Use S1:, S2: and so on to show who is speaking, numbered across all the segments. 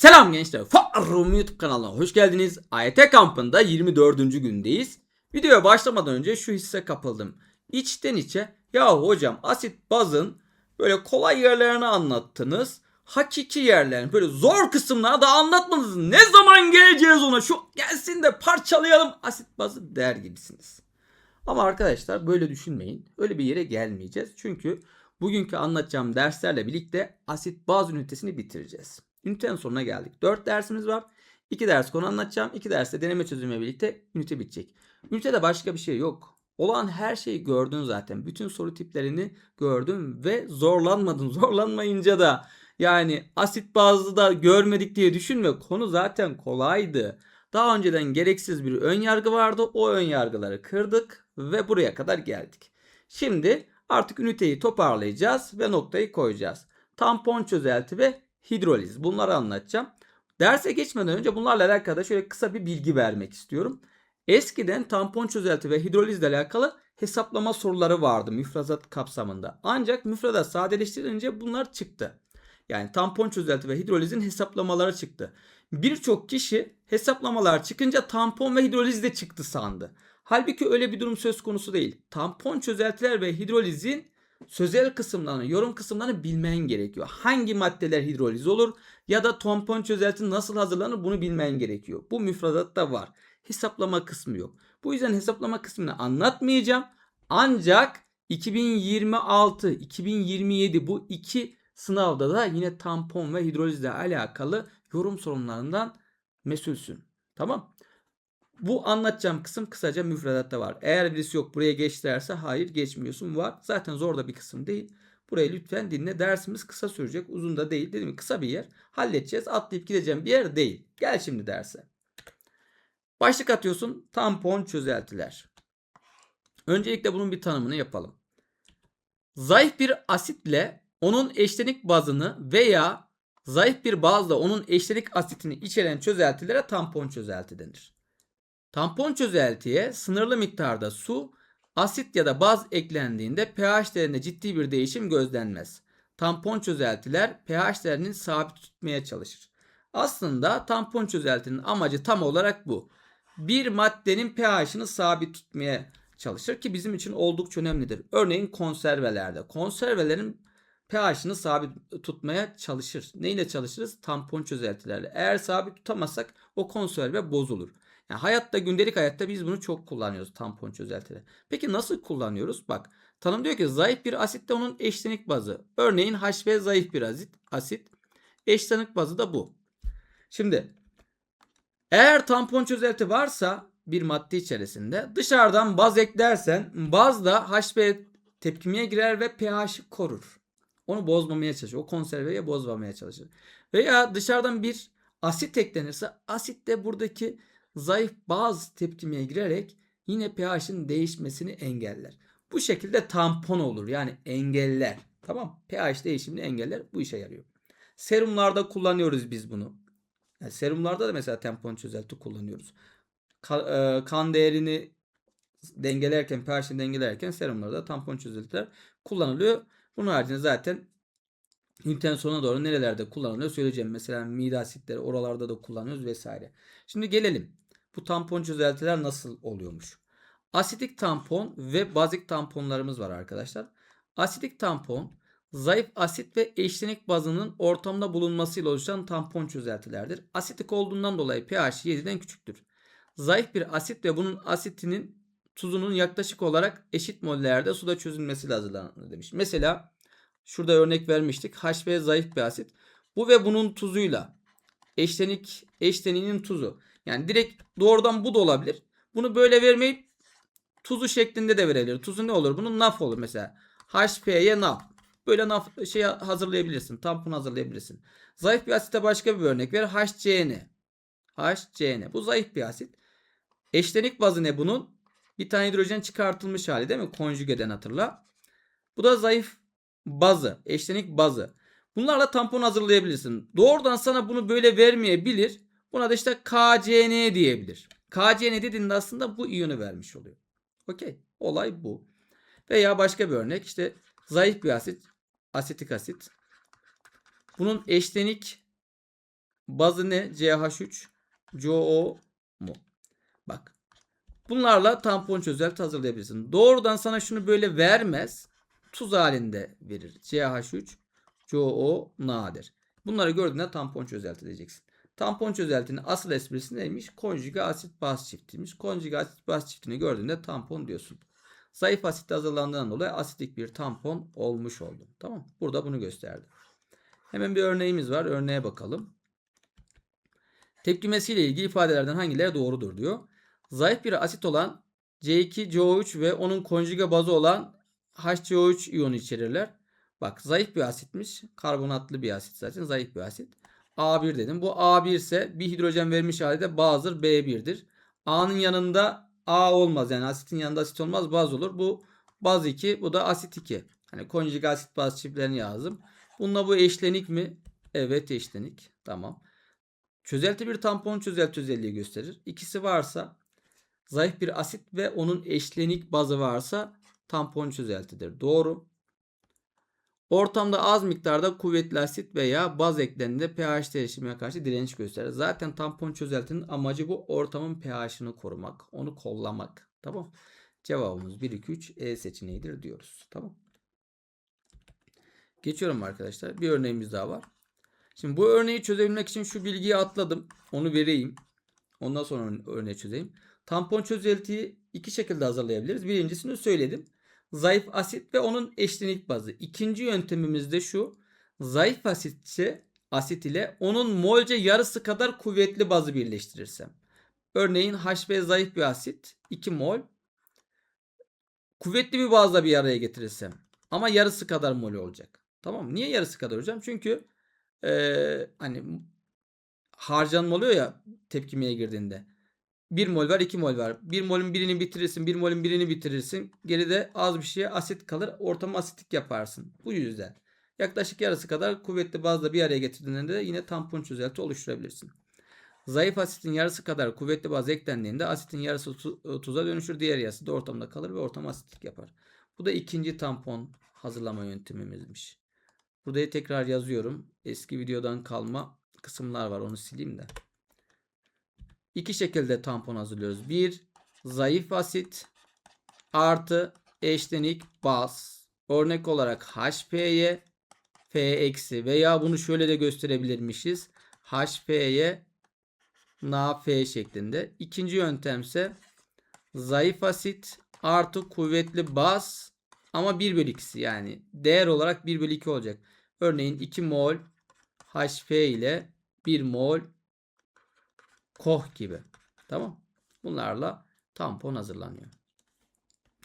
S1: Selam gençler. Farrum YouTube kanalına hoş geldiniz. AYT kampında 24. gündeyiz. Videoya başlamadan önce şu hisse kapıldım. İçten içe ya hocam asit bazın böyle kolay yerlerini anlattınız. Hakiki yerlerini böyle zor kısımları da anlatmadınız. Ne zaman geleceğiz ona? Şu gelsin de parçalayalım asit bazı der gibisiniz. Ama arkadaşlar böyle düşünmeyin. Öyle bir yere gelmeyeceğiz. Çünkü bugünkü anlatacağım derslerle birlikte asit baz ünitesini bitireceğiz. Ünitenin sonuna geldik. 4 dersimiz var. 2 ders konu anlatacağım. 2 derste deneme çözümle birlikte ünite bitecek. Ünitede başka bir şey yok. Olan her şeyi gördün zaten. Bütün soru tiplerini gördün ve zorlanmadın. Zorlanmayınca da yani asit bazlı da görmedik diye düşünme. Konu zaten kolaydı. Daha önceden gereksiz bir ön yargı vardı. O ön yargıları kırdık ve buraya kadar geldik. Şimdi artık üniteyi toparlayacağız ve noktayı koyacağız. Tampon çözelti ve hidroliz. Bunları anlatacağım. Derse geçmeden önce bunlarla alakalı şöyle kısa bir bilgi vermek istiyorum. Eskiden tampon çözelti ve hidrolizle alakalı hesaplama soruları vardı müfredat kapsamında. Ancak müfredat sadeleştirince bunlar çıktı. Yani tampon çözelti ve hidrolizin hesaplamaları çıktı. Birçok kişi hesaplamalar çıkınca tampon ve hidroliz de çıktı sandı. Halbuki öyle bir durum söz konusu değil. Tampon çözeltiler ve hidrolizin sözel kısımlarını, yorum kısımlarını bilmen gerekiyor. Hangi maddeler hidroliz olur ya da tampon çözelti nasıl hazırlanır bunu bilmen gerekiyor. Bu müfredatta var. Hesaplama kısmı yok. Bu yüzden hesaplama kısmını anlatmayacağım. Ancak 2026, 2027 bu iki sınavda da yine tampon ve hidrolizle alakalı yorum sorunlarından mesulsün. Tamam. Bu anlatacağım kısım kısaca müfredatta var. Eğer birisi yok buraya geç derse hayır geçmiyorsun var. Zaten zor da bir kısım değil. Burayı lütfen dinle. Dersimiz kısa sürecek. Uzun da değil. Dedim? Kısa bir yer. Halledeceğiz. Atlayıp gideceğim bir yer değil. Gel şimdi derse. Başlık atıyorsun. Tampon çözeltiler. Öncelikle bunun bir tanımını yapalım. Zayıf bir asitle onun eşlenik bazını veya zayıf bir bazla onun eşlenik asitini içeren çözeltilere tampon çözelti denir. Tampon çözeltiye sınırlı miktarda su, asit ya da baz eklendiğinde pH değerinde ciddi bir değişim gözlenmez. Tampon çözeltiler pH değerini sabit tutmaya çalışır. Aslında tampon çözeltinin amacı tam olarak bu. Bir maddenin pH'ını sabit tutmaya çalışır ki bizim için oldukça önemlidir. Örneğin konservelerde. Konservelerin pH'ını sabit tutmaya çalışır. Neyle çalışırız? Tampon çözeltilerle. Eğer sabit tutamazsak o konserve bozulur. Yani hayatta gündelik hayatta biz bunu çok kullanıyoruz tampon çözeltileri. Peki nasıl kullanıyoruz? Bak tanım diyor ki zayıf bir asitte onun eşlenik bazı. Örneğin HB zayıf bir asit. asit. Eşlenik bazı da bu. Şimdi eğer tampon çözelti varsa bir madde içerisinde dışarıdan baz eklersen baz da HB tepkimeye girer ve pH'i korur. Onu bozmamaya çalışır. O konserveyi bozmamaya çalışır. Veya dışarıdan bir asit eklenirse asit de buradaki zayıf baz tepkimeye girerek yine pH'in değişmesini engeller. Bu şekilde tampon olur. Yani engeller. Tamam. pH değişimini engeller. Bu işe yarıyor. Serumlarda kullanıyoruz biz bunu. Yani serumlarda da mesela tampon çözelti kullanıyoruz. Ka- e, kan değerini dengelerken, pH'ini dengelerken serumlarda tampon çözeltiler kullanılıyor. Bunun haricinde zaten ünitenin sonuna doğru nerelerde kullanılıyor söyleyeceğim. Mesela mide asitleri oralarda da kullanıyoruz vesaire. Şimdi gelelim. Bu tampon çözeltiler nasıl oluyormuş? Asidik tampon ve bazik tamponlarımız var arkadaşlar. Asidik tampon zayıf asit ve eşlenik bazının ortamda bulunmasıyla oluşan tampon çözeltilerdir. Asitik olduğundan dolayı pH 7'den küçüktür. Zayıf bir asit ve bunun asitinin tuzunun yaklaşık olarak eşit mollerde suda çözülmesiyle hazırlanır demiş. Mesela şurada örnek vermiştik. HB zayıf bir asit. Bu ve bunun tuzuyla eşlenik eşleniğinin tuzu. Yani direkt doğrudan bu da olabilir. Bunu böyle vermeyip tuzu şeklinde de verebilir. Tuzu ne olur? Bunun naf olur mesela. HP'ye naf. Böyle naf şey hazırlayabilirsin. Tampon hazırlayabilirsin. Zayıf bir asite başka bir örnek ver. HCN. HCN. Bu zayıf bir asit. Eşlenik bazı ne bunun? Bir tane hidrojen çıkartılmış hali değil mi? Konjügeden hatırla. Bu da zayıf bazı. Eşlenik bazı. Bunlarla tampon hazırlayabilirsin. Doğrudan sana bunu böyle vermeyebilir. Buna da işte KCN diyebilir. KCN dediğinde aslında bu iyonu vermiş oluyor. Okey. Olay bu. Veya başka bir örnek işte zayıf bir asit. Asetik asit. Bunun eşlenik Bazı ne? CH3 COO mu? Bak. Bunlarla tampon çözelti hazırlayabilirsin. Doğrudan sana şunu böyle vermez. Tuz halinde verir. CH3 COO nadir. Bunları gördüğünde tampon çözelti diyeceksin. Tampon çözeltinin asıl esprisi neymiş? Konjüge asit baz çiftiymiş. Konjüge asit baz çiftini gördüğünde tampon diyorsun. Zayıf asitle hazırlandığından dolayı asitik bir tampon olmuş oldu. Tamam. Burada bunu gösterdi. Hemen bir örneğimiz var. Örneğe bakalım. Tepkimesiyle ilgili ifadelerden hangileri doğrudur diyor. Zayıf bir asit olan C2CO3 ve onun konjüge bazı olan HCO3 iyonu içerirler. Bak zayıf bir asitmiş. Karbonatlı bir asit zaten zayıf bir asit. A1 dedim. Bu A1 ise bir hidrojen vermiş halde bazıdır B1'dir. A'nın yanında A olmaz. Yani asitin yanında asit olmaz baz olur. Bu baz 2 bu da asit 2. Hani konjüge asit baz çiftlerini yazdım. Bununla bu eşlenik mi? Evet eşlenik. Tamam. Çözelti bir tampon çözelti özelliği gösterir. İkisi varsa zayıf bir asit ve onun eşlenik bazı varsa tampon çözeltidir. Doğru. Ortamda az miktarda kuvvetli asit veya baz eklendiğinde pH değişimine karşı direnç gösterir. Zaten tampon çözeltinin amacı bu ortamın pH'ını korumak, onu kollamak. Tamam. Cevabımız 1 2 3 E seçeneğidir diyoruz. Tamam. Geçiyorum arkadaşlar. Bir örneğimiz daha var. Şimdi bu örneği çözebilmek için şu bilgiyi atladım. Onu vereyim. Ondan sonra örneği çözeyim. Tampon çözeltiyi iki şekilde hazırlayabiliriz. Birincisini söyledim. Zayıf asit ve onun eşlenik bazı. İkinci yöntemimiz de şu. Zayıf asitçe asit ile onun molce yarısı kadar kuvvetli bazı birleştirirsem. Örneğin HB zayıf bir asit 2 mol. Kuvvetli bir bazla bir araya getirirsem ama yarısı kadar mol olacak. Tamam? Niye yarısı kadar hocam? Çünkü ee, hani harcanma oluyor ya tepkimeye girdiğinde. 1 mol var 2 mol var. 1 molün birini bitirirsin 1 molün birini bitirirsin. Geride az bir şeye asit kalır. Ortamı asitik yaparsın. Bu yüzden. Yaklaşık yarısı kadar kuvvetli bazla bir araya getirdiğinde de yine tampon çözelti oluşturabilirsin. Zayıf asitin yarısı kadar kuvvetli baz eklendiğinde asitin yarısı tuza dönüşür. Diğer yarısı da ortamda kalır ve ortam asitik yapar. Bu da ikinci tampon hazırlama yöntemimizmiş. Burayı tekrar yazıyorum. Eski videodan kalma kısımlar var. Onu sileyim de. İki şekilde tampon hazırlıyoruz. Bir zayıf asit artı eşlenik baz. Örnek olarak HP'ye F eksi veya bunu şöyle de gösterebilirmişiz. HP'ye NaF şeklinde. İkinci yöntemse zayıf asit artı kuvvetli baz ama 1 bölü 2'si yani değer olarak 1 bölü 2 olacak. Örneğin 2 mol HP ile 1 mol koh gibi. Tamam. Bunlarla tampon hazırlanıyor.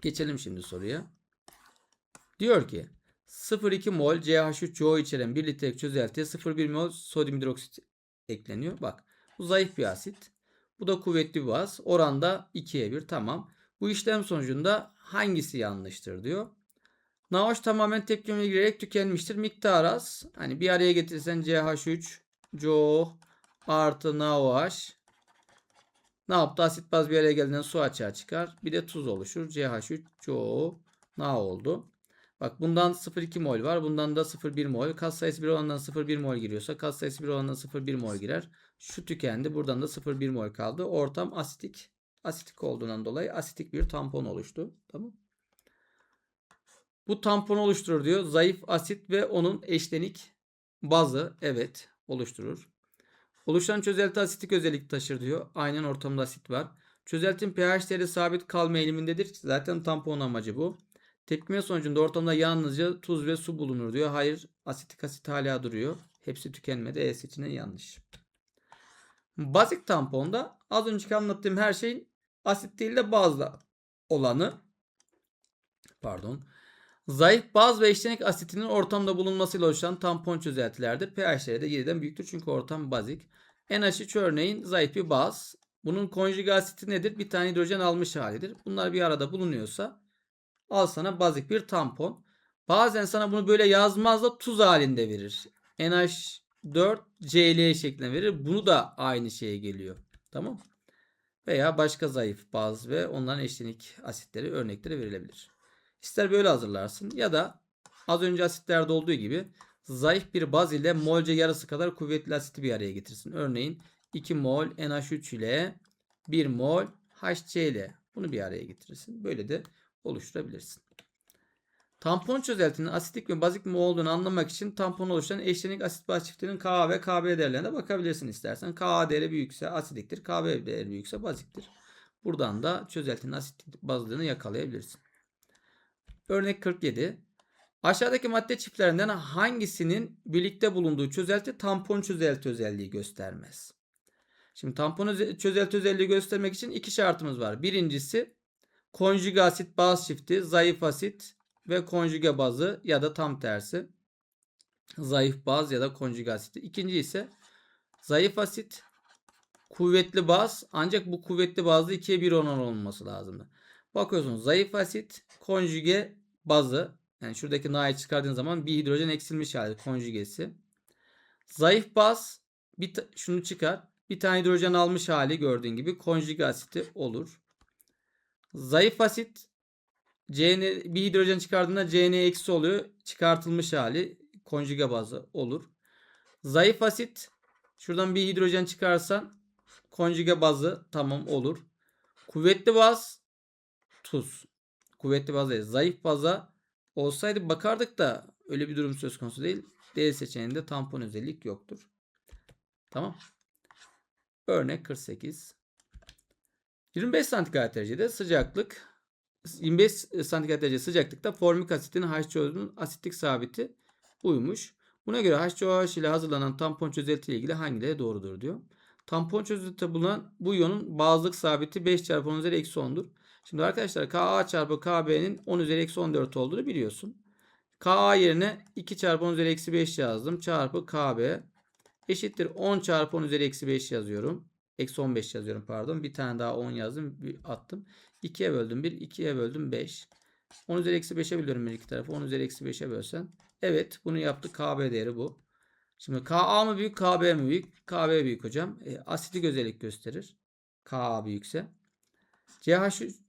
S1: Geçelim şimdi soruya. Diyor ki 0,2 mol CH3CO içeren 1 litrelik çözeltiye 0,1 mol sodyum hidroksit ekleniyor. Bak bu zayıf bir asit. Bu da kuvvetli bir baz. Oranda 2'ye 1 tamam. Bu işlem sonucunda hangisi yanlıştır diyor. NaOH tamamen tepkimeye girerek tükenmiştir. Miktar az. Hani bir araya getirsen CH3 CO artı NaOH ne yaptı? Asit baz bir araya geldiğinde su açığa çıkar. Bir de tuz oluşur. CH3 CO Na oldu. Bak bundan 0,2 mol var. Bundan da 0,1 mol. Kat sayısı 1 olandan 0,1 mol giriyorsa kat sayısı 1 olandan 0,1 mol girer. Şu tükendi. Buradan da 0,1 mol kaldı. Ortam asitik. Asitik olduğundan dolayı asitik bir tampon oluştu. Tamam. Bu tampon oluşturur diyor. Zayıf asit ve onun eşlenik bazı evet oluşturur. Oluşan çözelti asitik özellik taşır diyor. Aynen ortamda asit var. Çözeltinin pH değeri sabit kalma eğilimindedir. Zaten tampon amacı bu. Tepkime sonucunda ortamda yalnızca tuz ve su bulunur diyor. Hayır asitik asit hala duruyor. Hepsi tükenmedi. E seçeneği yanlış. Bazik tamponda az önceki anlattığım her şeyin asit değil de bazla olanı pardon Zayıf baz ve eşlenik asitinin ortamda bulunmasıyla oluşan tampon çözeltilerdir. pH'leri de 7'den büyüktür çünkü ortam bazik. NH3 örneğin zayıf bir baz. Bunun konjüge asiti nedir? Bir tane hidrojen almış halidir. Bunlar bir arada bulunuyorsa al sana bazik bir tampon. Bazen sana bunu böyle yazmaz da tuz halinde verir. NH4 Cl şeklinde verir. Bunu da aynı şeye geliyor. Tamam. Veya başka zayıf baz ve onların eşlenik asitleri örnekleri verilebilir. İster böyle hazırlarsın ya da az önce asitlerde olduğu gibi zayıf bir baz ile molce yarısı kadar kuvvetli asiti bir araya getirsin. Örneğin 2 mol NH3 ile 1 mol HC ile bunu bir araya getirirsin. Böyle de oluşturabilirsin. Tampon çözeltinin asitik mi bazik mi olduğunu anlamak için tampon oluşturan eşlenik asit baz çiftinin Ka ve Kb değerlerine bakabilirsin istersen. Ka değeri büyükse asidiktir, Kb değeri büyükse baziktir. Buradan da çözeltinin asit bazlığını yakalayabilirsin. Örnek 47. Aşağıdaki madde çiftlerinden hangisinin birlikte bulunduğu çözelti tampon çözelti özelliği göstermez? Şimdi tampon öze- çözelti özelliği göstermek için iki şartımız var. Birincisi konjüge asit baz çifti, zayıf asit ve konjüge bazı ya da tam tersi. Zayıf baz ya da konjüge asit. İkinci ise zayıf asit, kuvvetli baz ancak bu kuvvetli bazda 2'ye 1 oran olması lazım. Bakıyorsunuz zayıf asit, konjüge bazı yani şuradaki na'yı çıkardığın zaman bir hidrojen eksilmiş hali konjügesi. Zayıf baz bir şunu çıkar. Bir tane hidrojen almış hali gördüğün gibi konjüge asiti olur. Zayıf asit CN bir hidrojen çıkardığında CN eksi oluyor. Çıkartılmış hali konjüge bazı olur. Zayıf asit şuradan bir hidrojen çıkarsan konjüge bazı tamam olur. Kuvvetli baz tuz. Kuvvetli baz değil. Zayıf baza olsaydı bakardık da öyle bir durum söz konusu değil. D seçeneğinde tampon özellik yoktur. Tamam. Örnek 48. 25 santigrat derecede sıcaklık 25 santigrat derece sıcaklıkta formik asitin H2O'nun asitlik sabiti uymuş. Buna göre H2OH ile hazırlanan tampon çözelti ile ilgili hangileri doğrudur diyor. Tampon çözeltide bulunan bu iyonun bazlık sabiti 5 çarpı 10 üzeri eksi 10'dur. Şimdi arkadaşlar Ka çarpı Kb'nin 10 üzeri eksi 14 olduğunu biliyorsun. Ka yerine 2 çarpı 10 üzeri eksi 5 yazdım. Çarpı Kb eşittir 10 çarpı 10 üzeri eksi 5 yazıyorum. Eksi 15 yazıyorum pardon. Bir tane daha 10 yazdım. Bir attım. 2'ye böldüm 1. 2'ye böldüm 5. 10 üzeri eksi 5'e bölüyorum her iki tarafı. 10 üzeri eksi 5'e bölsen. Evet bunu yaptık. Kb değeri bu. Şimdi Ka mı büyük Kb mi büyük? Kb büyük hocam. E, asitik özellik gösterir. Ka büyükse. CH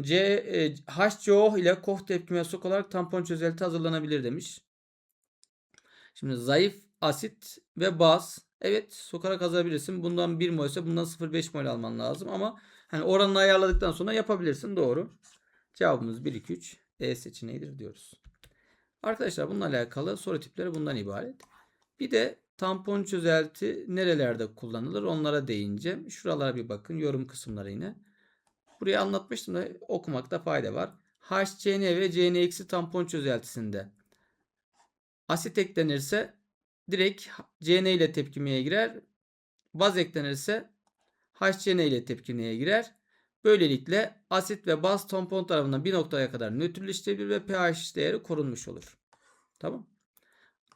S1: C, e, HCO ile koh tepkimesi olarak tampon çözelti hazırlanabilir demiş. Şimdi zayıf asit ve baz. Evet sokarak hazırlayabilirsin. Bundan 1 mol ise bundan 0,5 mol alman lazım ama hani oranını ayarladıktan sonra yapabilirsin. Doğru. Cevabımız 1, 2, 3. E seçeneğidir diyoruz. Arkadaşlar bununla alakalı soru tipleri bundan ibaret. Bir de tampon çözelti nerelerde kullanılır onlara değineceğim. Şuralara bir bakın yorum kısımları yine. Burayı anlatmıştım da okumakta fayda var. HCN ve CN tampon çözeltisinde asit eklenirse direkt CN ile tepkimeye girer. Baz eklenirse HCN ile tepkimeye girer. Böylelikle asit ve baz tampon tarafından bir noktaya kadar nötrleştirilir ve pH değeri korunmuş olur. Tamam.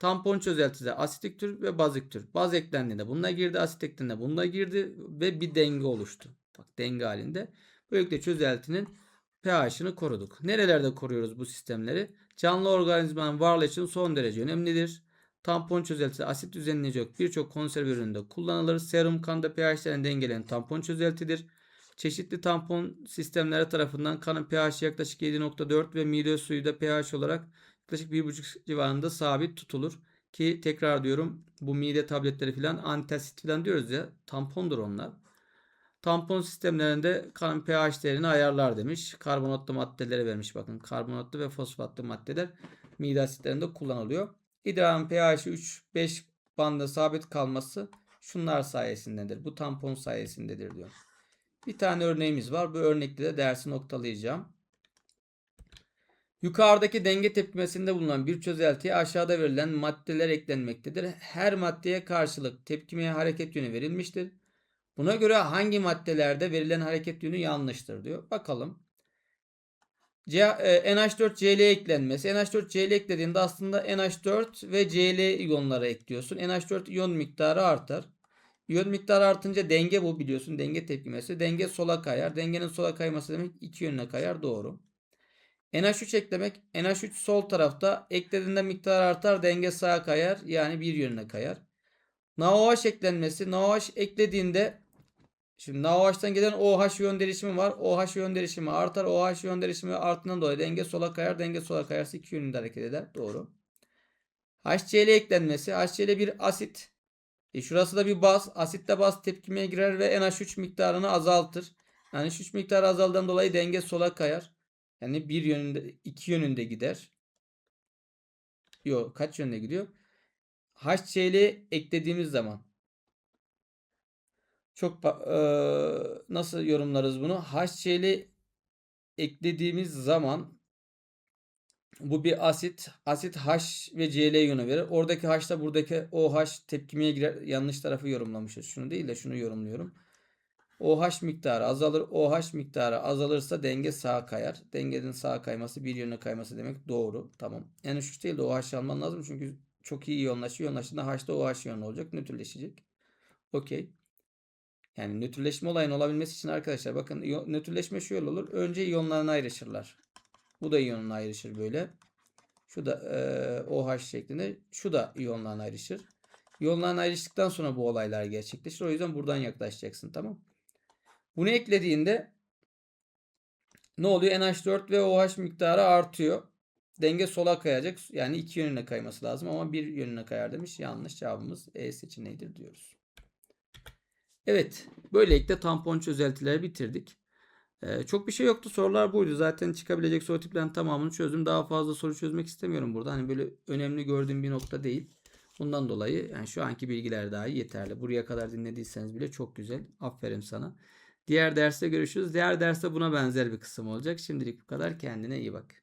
S1: Tampon çözeltisi asitik tür ve bazik tür. Baz eklendiğinde bununla girdi, asit eklendiğinde bununla girdi ve bir denge oluştu. Bak denge halinde. Böylelikle çözeltinin pH'ını koruduk. Nerelerde koruyoruz bu sistemleri? Canlı organizmanın varlığı için son derece önemlidir. Tampon çözeltisi asit düzenleyecek birçok konserve ürününde kullanılır. Serum kanda pH'lerini dengeleyen tampon çözeltidir. Çeşitli tampon sistemleri tarafından kanın pH yaklaşık 7.4 ve mide suyu da pH olarak yaklaşık 1.5 civarında sabit tutulur. Ki tekrar diyorum bu mide tabletleri filan antasit filan diyoruz ya tampondur onlar. Tampon sistemlerinde kanın pH değerini ayarlar demiş. Karbonatlı maddeleri vermiş bakın. Karbonatlı ve fosfatlı maddeler mide asitlerinde kullanılıyor. İdrarın pH'i 3-5 bandı sabit kalması şunlar sayesindedir. Bu tampon sayesindedir diyor. Bir tane örneğimiz var. Bu örnekte de dersi noktalayacağım. Yukarıdaki denge tepkimesinde bulunan bir çözeltiye aşağıda verilen maddeler eklenmektedir. Her maddeye karşılık tepkimeye hareket yönü verilmiştir. Buna göre hangi maddelerde verilen hareket yönü yanlıştır diyor. Bakalım. E, NH4Cl eklenmesi. NH4Cl eklediğinde aslında NH4 ve Cl iyonları ekliyorsun. NH4 iyon miktarı artar. İyon miktarı artınca denge bu biliyorsun. Denge tepkimesi. Denge sola kayar. Dengenin sola kayması demek iki yönüne kayar. Doğru. NH3 eklemek. NH3 sol tarafta. Eklediğinde miktar artar. Denge sağa kayar. Yani bir yönüne kayar. NaOH eklenmesi. NaOH eklediğinde Şimdi NaOH'tan gelen OH yön derişimi var. OH yön derişimi artar. OH yön derişimi arttığından dolayı denge sola kayar. Denge sola kayarsa iki yönünde hareket eder. Doğru. HCl eklenmesi. HCl bir asit. E şurası da bir baz. Asitle baz tepkimeye girer ve NH3 miktarını azaltır. Yani NH3 miktarı azaldığından dolayı denge sola kayar. Yani bir yönünde, iki yönünde gider. Yok kaç yönde gidiyor? HCl eklediğimiz zaman çok eee, nasıl yorumlarız bunu? HCl eklediğimiz zaman bu bir asit. Asit H ve Cl iyonu verir. Oradaki H da buradaki OH tepkimeye girer. Yanlış tarafı yorumlamışız. Şunu değil de şunu yorumluyorum. OH miktarı azalır. OH miktarı azalırsa denge sağa kayar. Dengenin sağa kayması bir yöne kayması demek doğru. Tamam. NH3 değil de OH alman lazım çünkü çok iyi iyonlaşıyor. İyonlaştığında H'da OH iyonu olacak. Nötrleşecek. Okey. Yani nötrleşme olayın olabilmesi için arkadaşlar bakın nötrleşme şöyle olur. Önce iyonlarına ayrışırlar. Bu da iyonuna ayrışır böyle. Şu da eee, OH şeklinde. Şu da iyonlarına ayrışır. İyonlarına ayrıştıktan sonra bu olaylar gerçekleşir. O yüzden buradan yaklaşacaksın tamam. Bunu eklediğinde ne oluyor? NH4 ve OH miktarı artıyor. Denge sola kayacak. Yani iki yönüne kayması lazım ama bir yönüne kayar demiş. Yanlış cevabımız E seçeneğidir diyoruz. Evet. Böylelikle tampon çözeltileri bitirdik. Ee, çok bir şey yoktu. Sorular buydu. Zaten çıkabilecek soru tiplerinin tamamını çözdüm. Daha fazla soru çözmek istemiyorum burada. Hani böyle önemli gördüğüm bir nokta değil. Bundan dolayı yani şu anki bilgiler dahi yeterli. Buraya kadar dinlediyseniz bile çok güzel. Aferin sana. Diğer derste görüşürüz. Diğer derste buna benzer bir kısım olacak. Şimdilik bu kadar. Kendine iyi bak.